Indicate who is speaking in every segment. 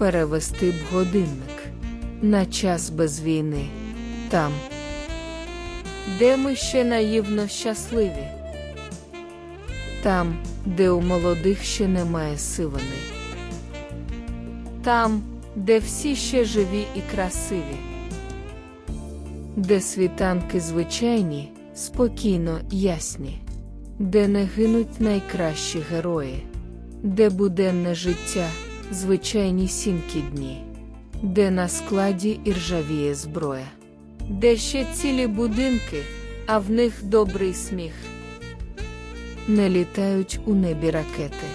Speaker 1: перевести б годинник на час без війни, там, де ми ще наївно щасливі, там, де у молодих ще немає сивини, там, де всі ще живі і красиві, де світанки звичайні, спокійно ясні, де не гинуть найкращі герої, де буденне життя, звичайні сінкі дні, де на складі іржавіє зброя, де ще цілі будинки, а в них добрий сміх. Не літають у небі ракети.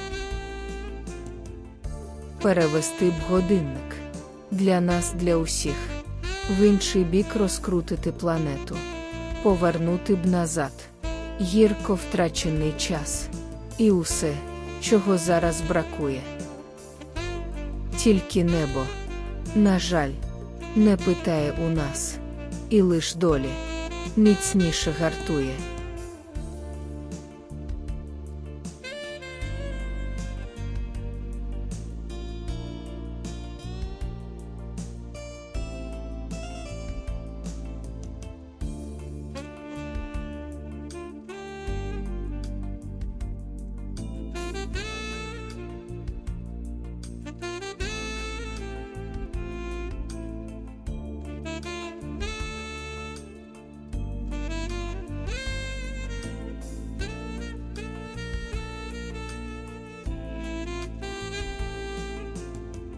Speaker 1: Перевести б годинник для нас, для усіх, в інший бік розкрутити планету, повернути б назад, гірко втрачений час, і усе, чого зараз бракує. Тільки небо, на жаль, не питає у нас, і лиш долі міцніше гартує.